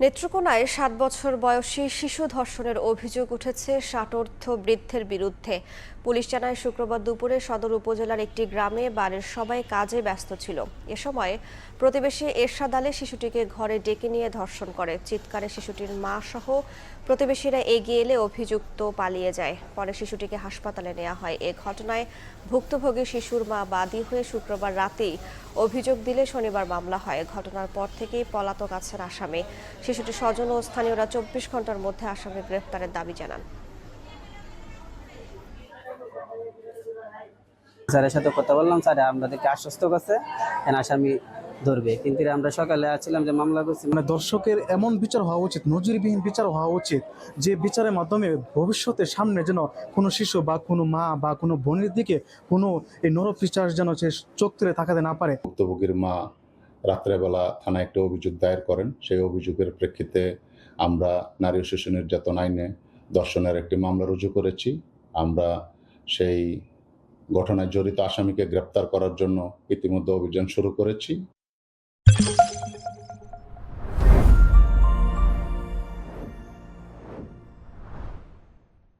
নেত্রকোনায় সাত বছর বয়সী শিশু ধর্ষণের অভিযোগ উঠেছে ষাটোর্ধ বৃদ্ধের বিরুদ্ধে। পুলিশ জানায়, শুক্রবার দুপুরে সদর উপজেলার একটি গ্রামে বাড়ির সবাই কাজে ব্যস্ত ছিল। এ সময় প্রতিবেশী এরশাদ আলী শিশুটিকে ঘরে ডেকে নিয়ে ধর্ষণ করে। চিৎকারে শিশুটির মা সহ প্রতিবেশীরা এগিয়ে এলে অভিযুক্ত পালিয়ে যায়। পরে শিশুটিকে হাসপাতালে নেওয়া হয়। এ ঘটনায় ভুক্তভোগী শিশুর মা বাদী হয়ে শুক্রবার রাতেই অভিযোগ দিলে শনিবার মামলা হয়। ঘটনার পর থেকেই পলাতক আছেন আসামি। শিশুটির স্বজন ও স্থানীয়রা চব্বিশ ঘণ্টার মধ্যে আসামি গ্রেফতারের দাবি জানান। স্যারের সাথে কথা বললাম স্যার আমাদেরকে আশ্বস্ত করছে এন আসামি ধরবে। কিন্তু আমরা সকালে আসছিলাম যে মামলা করছি। মানে দর্শকের এমন বিচার হওয়া উচিত নজিরবিহীন বিচার হওয়া উচিত যে বিচারের মাধ্যমে ভবিষ্যতে সামনে যেন কোনো শিশু বা কোনো মা বা কোনো বোনের দিকে কোনো এই নরপিচার যেন সে চোখ তুলে তাকাতে না পারে। ভুক্তভোগীর মা রাত্রেবেলা থানায় একটি অভিযোগ দায়ের করেন। সেই অভিযোগের প্রেক্ষিতে আমরা নারী শিশু নির্যাতন আইনে দর্শনের একটি মামলা রুজু করেছি। আমরা সেই ঘটনায় জড়িত আসামিকে গ্রেপ্তার করার জন্য ইতিমধ্যে অভিযান শুরু করেছি।